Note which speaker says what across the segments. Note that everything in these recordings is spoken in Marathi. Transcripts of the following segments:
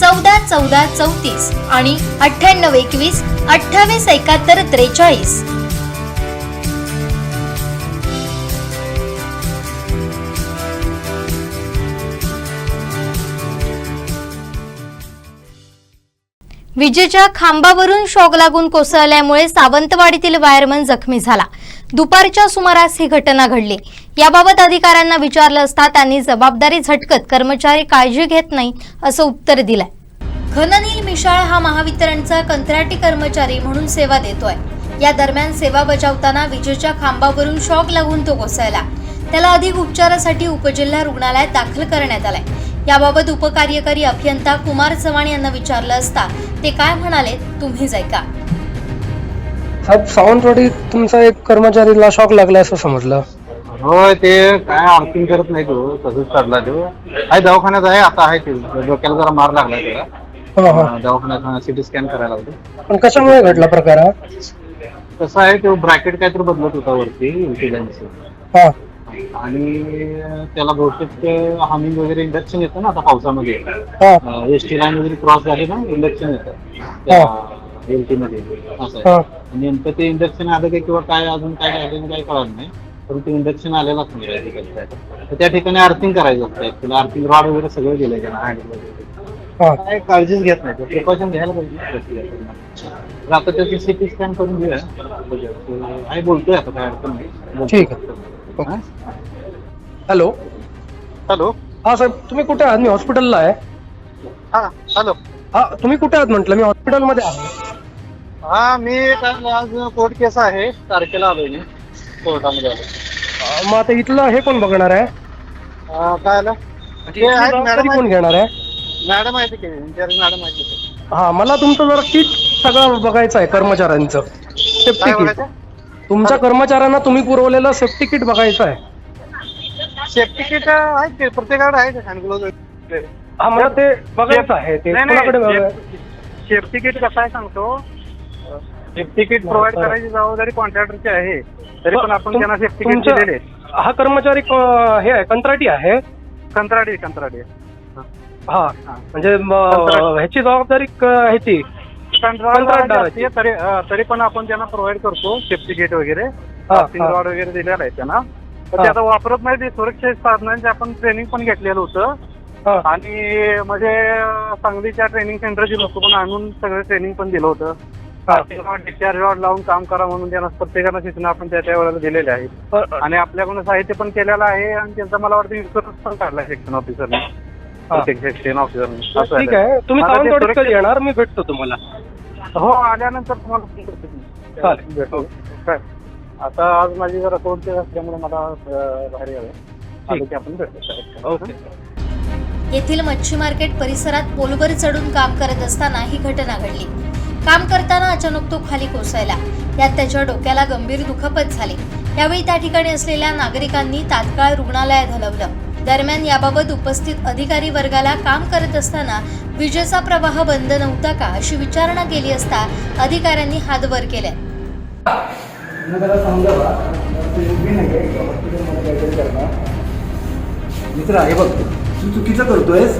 Speaker 1: चौदा चौदा चौतीस आणि अठ्ठ्याण्णव एकवीस अठ्ठावीस एकाहत्तर त्रेचाळीस. विजेच्या खांबावरून शॉक लागून कोसळल्यामुळे सावंतवाडीतील वायरमन जखमी झाला. दुपारच्या सुमारास ही घटना घडली. याबाबत अधिकाऱ्यांना विचारलं असता त्यांनी जबाबदारी झटकत कर्मचारी काळजी घेत नाही असं उत्तर दिलंय. घननील मिशाळ हा महावितरणचा कंत्राटी कर्मचारी म्हणून सेवा देतोय. या दरम्यान सेवा बजावताना विजेच्या खांबावरून शॉक लागून तो कोसळला. त्याला अधिक उपचारासाठी उपजिल्हा रुग्णालयात दाखल करण्यात आलाय. याबाबत उपकार्यकारी अभियंता कुमार चव्हाण यांना विचारलं असता ते काय म्हणाले तुम्हीच ऐका.
Speaker 2: साहेब सावंतवाडीत तुमचा एक कर्मचारीला शॉक लागला असं समजलं.
Speaker 3: होय ते काय आर्थिंग करत नाही तो तसंच चढला तो. आहे दवाखान्यात आहे आता आहे ते. डोक्याला जरा मार लागला त्याला.
Speaker 2: हा हा.
Speaker 3: अं, दवाखान्यात सिटी स्कॅन करायला होते.
Speaker 2: पण कशामुळे घडला प्रकार हा?
Speaker 3: कसं आहे तो ब्रॅकेट काहीतरी बदलत होता वरती इन्सिडेंटचं
Speaker 2: हा.
Speaker 3: आणि त्याला बहुतेक हमिंग वगैरे इंडक्शन येतं ना आता पावसामध्ये.
Speaker 2: हा.
Speaker 3: एस टी लाईन वगैरे क्रॉस झाली ना इंडक्शन येतं. त्या एल टी मध्ये. असं आहे.
Speaker 2: हा.
Speaker 3: नेमकं ते इंडक्शन आलं काय किंवा काय अजून काय झालं काय कळलं नाही. पण ते इंडक्शन आलेलाच नाही या ठिकाणी काय. तर त्या ठिकाणी आर्थिंग करायचं असतं ऍक्च्युली आर्थिंग रॉड वगैरे सगळं दिलंय त्यांना वगैरे.
Speaker 2: हा.
Speaker 3: काय काळजीच घेत नाही. प्रिकॉशन घ्यायला पाहिजे. तर आता त्याची सिटी स्कॅन करून घेऊया बोलतोय आता काय अडचण नाही.
Speaker 2: ठीक आहे. हॅलो.
Speaker 3: हॅलो.
Speaker 2: हा साहेब तुम्ही कुठे आहात? मी हॉस्पिटलला आहे.
Speaker 3: हा हॅलो.
Speaker 2: हा तुम्ही कुठे आहात म्हटलं? मी हॉस्पिटलमध्ये आहे.
Speaker 3: हा मी काल आज कोर्ट केस आहे तारखेला आलोय मी कोर्टामध्ये आलो
Speaker 2: अं, मग आता इथलं हे कोण बघणार आहे?
Speaker 3: अं, काय आलं?
Speaker 2: म्हणजे
Speaker 3: ते
Speaker 2: इथली
Speaker 3: आहेत
Speaker 2: जबाबदारी
Speaker 3: मॅडम
Speaker 2: कोण घेणार आहे?
Speaker 3: मॅडम आहे मॅडम आहे
Speaker 2: हा मला तुमचं जरा किट सगळं बघायचं आहे कर्मचाऱ्यांचं. सेफ्टी
Speaker 3: काय
Speaker 2: किट
Speaker 3: बघायचं?
Speaker 2: तुमच्या कर्मचाऱ्यांना तुम्ही पुरवलेलं सेफ्टी किट बघायचं आहे.
Speaker 3: सेफ्टी किट आहे ते प्रत्येकाकडे आहे हँड ग्लोव्ह
Speaker 2: हा मला ते बघायचं आहे ते कोणाकडे बघायचं?
Speaker 3: सेफ्टी किट कसं आहे सांगतो. सेफ्टी किट प्रोव्हाइड करायची जबाबदारी कॉन्ट्रॅक्टरची आहे तरी पण आपण त्यांना सेफ्टी किट दिलेले
Speaker 2: हा कर्मचारी क- हे आहे कंत्राटी आहे
Speaker 3: कंत्राटी कंत्राटी
Speaker 2: हा म्हणजे म,
Speaker 3: कंत्राट.
Speaker 2: ह्याची जबाबदारी क- ह्याची कंत्राटदाराची.
Speaker 3: कंत्राटदाराची आहे, तरी अं, तरी पण आपण त्यांना प्रोव्हाइड करतो सेफ्टी किट वगैरे
Speaker 2: हा,
Speaker 3: सिंग
Speaker 2: हा.
Speaker 3: रॉड वगैरे दिलेला आहे त्यांना पण
Speaker 2: हा.
Speaker 3: ते आता वापरत नाही ते सुरक्षा साधनांचे आपण ट्रेनिंग पण घेतलेलं होतं
Speaker 2: हा.
Speaker 3: आणि म्हणजे अं, सांगलीच्या ट्रेनिंग सेंटरची लोक पण आणून सगळं ट्रेनिंग पण दिलं होतं
Speaker 2: हा.
Speaker 3: डिस्चार्ज रॉड लावून काम करा म्हणून त्यांना प्रत्येकाला सूचना आपण त्या त्या वेळेला दिलेल्या आहेत. आणि आपल्याकडून साहित्य पण केलेलं आहे आणि त्यांचा मला वाटतं इन्शुरन्स पण काढला सेक्शन ऑफिसरने प्रत्येक सेक्शन ऑफिसरने
Speaker 2: ठीक
Speaker 3: आहे.
Speaker 2: तुम्ही येणार? मी भेटतो तुम्हाला.
Speaker 3: हो आल्यानंतर तुम्हाला फोन करतो मी.
Speaker 2: चालेल.
Speaker 3: भेटू. काय? आता आज माझी जरा कोणते असल्यामुळे मला बाहेर यावं. की आपण भेटू.
Speaker 2: ओके.
Speaker 1: येथील मच्छी मार्केट परिसरात पोलवर चढून काम करत असताना ही घटना घडली. काम करताना अचानक तो खाली कोसळला. यात त्याच्या डोक्याला गंभीर दुखापत झाली. यावेळी त्या ठिकाणी असलेल्या नागरिकांनी तात्काळ रुग्णालयात हलवलं. दरम्यान याबाबत उपस्थित अधिकारी वर्गाला काम करत असताना विजेचा प्रवाह बंद नव्हता का अशी विचारणा केली असता अधिकाऱ्यांनी हात वर केले
Speaker 4: मित्र हे बघ तू चुकीचं करतोयस.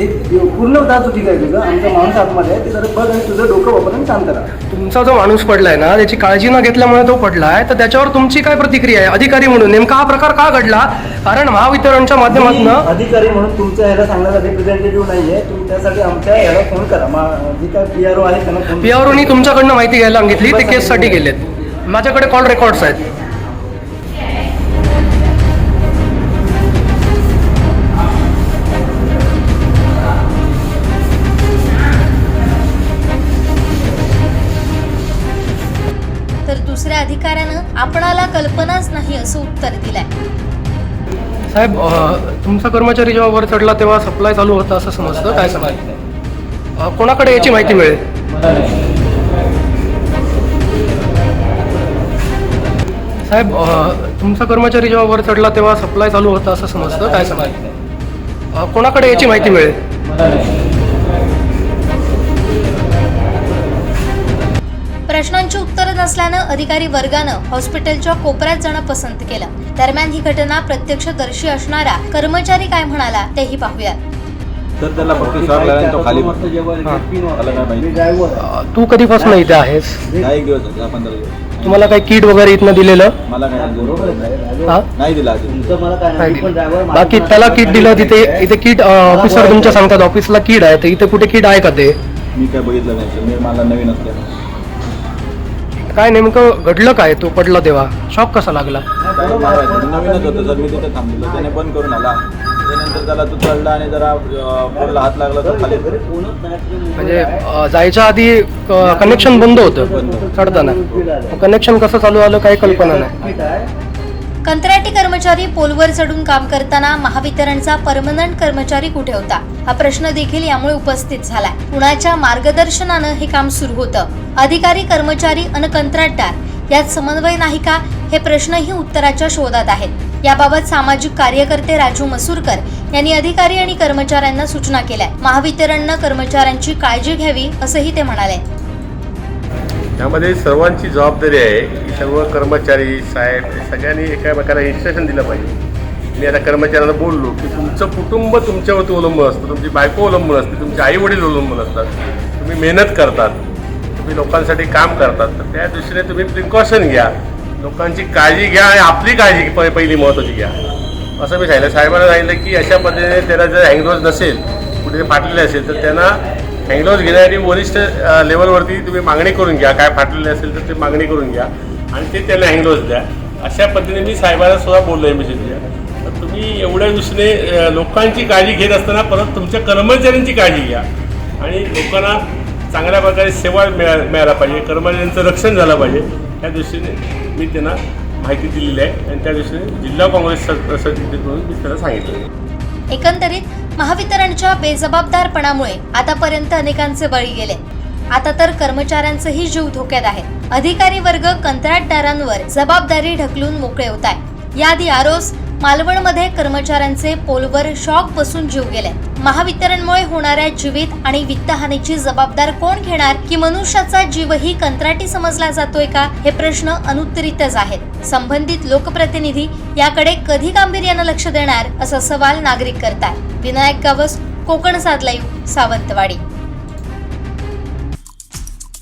Speaker 4: एक पूर्णतः चुकीचं आहे तुझं? आमचा माणूस आतमध्ये आहे ते जरा बघ आणि तुझं डोकं वापरून शांत राहा.
Speaker 2: तुमचा जो माणूस पडलाय ना त्याची काळजी न घेतल्यामुळे तो पडलाय तर त्याच्यावर तुमची काय प्रतिक्रिया आहे? अधिकारी म्हणून. नेमका हा प्रकार का घडला? कारण महावितरणच्या माध्यमातून
Speaker 4: मी अधिकारी म्हणून तुमच्या ह्याला सांगण्याचा रिप्रेझेंटेटिव्ह नाहीये तुम्ही त्यासाठी आमच्या ह्याला फोन करा. मा- जे काय पी आर ओ आहे त्यांना फोन
Speaker 2: पीआरओनी तुमच्याकडनं माहिती घ्यायला सांगितली ते केससाठी गेलेत. माझ्याकडे कॉल रेकॉर्ड्स आहेत.
Speaker 1: कल्पनाच नाही असं उत्तर दिलंय.
Speaker 2: साहेब तुमचा कर्मचारी जेव्हा वर चढला तेव्हा सप्लाय चालू होता असं समजतं? काय सांगाल कोणाकडे याची माहिती मिळेल? साहेब तुमचा कर्मचारी जेव्हा वर चढला तेव्हा सप्लाय चालू होता असं समजतं? काय समजतं कोणाकडे याची माहिती मिळेल?
Speaker 1: प्रश्नांची उत्तरं नसल्यानं अधिकारी वर्गानं हॉस्पिटलच्या कोपऱ्यात जाणं पसंत केलं. दरम्यान ही घटना प्रत्यक्षदर्शी असणारा कर्मचारी काय म्हणाला तेही पाहूयात.
Speaker 5: तर त्याला फक्त शॉक लागला तो खाली पडला. त्याला काय माहिती.
Speaker 4: ड्रायव्हर
Speaker 2: अ, तू कधीपासून इथे आहेस?
Speaker 5: दहा एक दिवस झाले, दहा पंधरा दिवस.
Speaker 2: तुम्हाला काही किट वगैरे इथनं दिलेलं?
Speaker 5: मला काय अजून
Speaker 2: हा?
Speaker 5: नाही दिला अजून.
Speaker 4: तुमचं मला काय
Speaker 2: नाही
Speaker 4: नाही पण
Speaker 2: दिलं.
Speaker 4: ड्रायव्हर
Speaker 2: बाकी त्याला किट दिलं तिथे इथे किट ऑफिसर तुमच्या सांगतात ऑफिसला किट आहे तर इथे कुठे किट आहे का ते?
Speaker 5: मी काय बघितलं नाही. मी मला नवीन असल्या
Speaker 2: काय नेमकं घडलं काय? तो पडला तेव्हा. शॉक कसा लागला.
Speaker 5: नवीनच होतं. जर मी तिथे थांबलेलो त्याने बंद करून आला. त्यानंतर त्याला तो चढला आणि जरा अं, पोटला हात लागला तर खाली.
Speaker 4: घरी कोणच नाही
Speaker 2: म्हणजे अ, जायच्या आधी कनेक्शन बंद होतं. चढताना. कनेक्शन कसं चालू आलं काही कल्पना नाही.
Speaker 1: कंत्राटी कर्मचारी पोलवर चढून काम करताना महावितरणचा परमनंट कर्मचारी कुठे होता? हा प्रश्न देखील यामुळे उपस्थित झालाय. कुणाच्या मार्गदर्शनानं हे काम सुरू होतं. अधिकारी कर्मचारी अन कंत्राटदार यात समन्वय नाही का? हे प्रश्नही उत्तराच्या शोधात आहेत. याबाबत सामाजिक कार्यकर्ते राजू मसूरकर यांनी अधिकारी आणि कर्मचाऱ्यांना सूचना केल्या. महावितरणनं कर्मचाऱ्यांची काळजी घ्यावी असंही ते म्हणाले.
Speaker 6: यामध्ये सर्वांची जबाबदारी आहे की सर्व कर्मचारी साहेब सगळ्यांनी एकामेकाला इन्स्ट्रक्शन दिलं पाहिजे. मी आता कर्मचाऱ्यांना बोललो की तुमचं कुटुंब तुमच्यावरती अवलंबून असतं तुमची बायको अवलंबून असते तुमचे आई वडील अवलंबून असतात तुम्ही मेहनत करतात तुम्ही लोकांसाठी काम करतात तर त्या दृष्टीने तुम्ही प्रिकॉशन घ्या. लोकांची काळजी घ्या आणि आपली काळजी प- पहिली महत्त्वाची घ्या. असं मी सांगितलं. साहेबांना सांगितलं की अशा पद्धतीने त्याला जर हँगरोज नसेल कुठे फाटलेले असेल तर त्यांना हँगलोज घेण्यासाठी वरिष्ठ लेवलवरती तुम्ही मागणी करून घ्या. काय फाटलेले असेल तर ते मागणी करून घ्या. आणि ते त्यांना हँगलोज द्या. अशा पद्धतीने मी साहेबांना सुद्धा बोललो आहे मेसेजच्या तर तुम्ही एवढ्या दृष्टीने लोकांची काळजी घेत असताना परत तुमच्या कर्मचाऱ्यांची काळजी घ्या. आणि लोकांना चांगल्या प्रकारे सेवा मिळा मिळायला पाहिजे. कर्मचाऱ्यांचं रक्षण झालं पाहिजे. या दृष्टीने मी त्यांना माहिती दिलेली आहे. आणि त्या दृष्टीने जिल्हा काँग्रेस सदस्य समितीकडून मी त्यांना सांगितलं.
Speaker 1: एकंदरीत महावितरणच्या बेजबाबदारपणामुळे आतापर्यंत अनेकांचे बळी गेले. आता तर कर्मचाऱ्यांचेही जीव धोक्यात आहे. अधिकारी वर्ग कंत्राटदारांवर जबाबदारी ढकलून मोकळे होत आहे. याआधी आरोस मालवणमध्ये कर्मचाऱ्यांचे पोलवर शॉक बसून जीव गेले. महावितरणमुळे होणाऱ्या जीवित आणि वित्तहानीची जबाबदार कोण घेणार की मनुष्याचा जीवही कंत्राटी समजला जातोय का हे प्रश्न अनुत्तरितच आहेत. संबंधित लोकप्रतिनिधी याकडे कधी गांभीर्यानं लक्ष देणार असा सवाल नागरिक करतात विनायक गावस कोकण साधलाई लाईव्ह सावंतवाडी.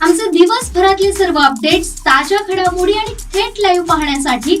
Speaker 7: आमचे दिवसभरातले सर्व अपडेट्स ताज्या घडामोडी आणि थेट लाईव्ह पाहण्यासाठी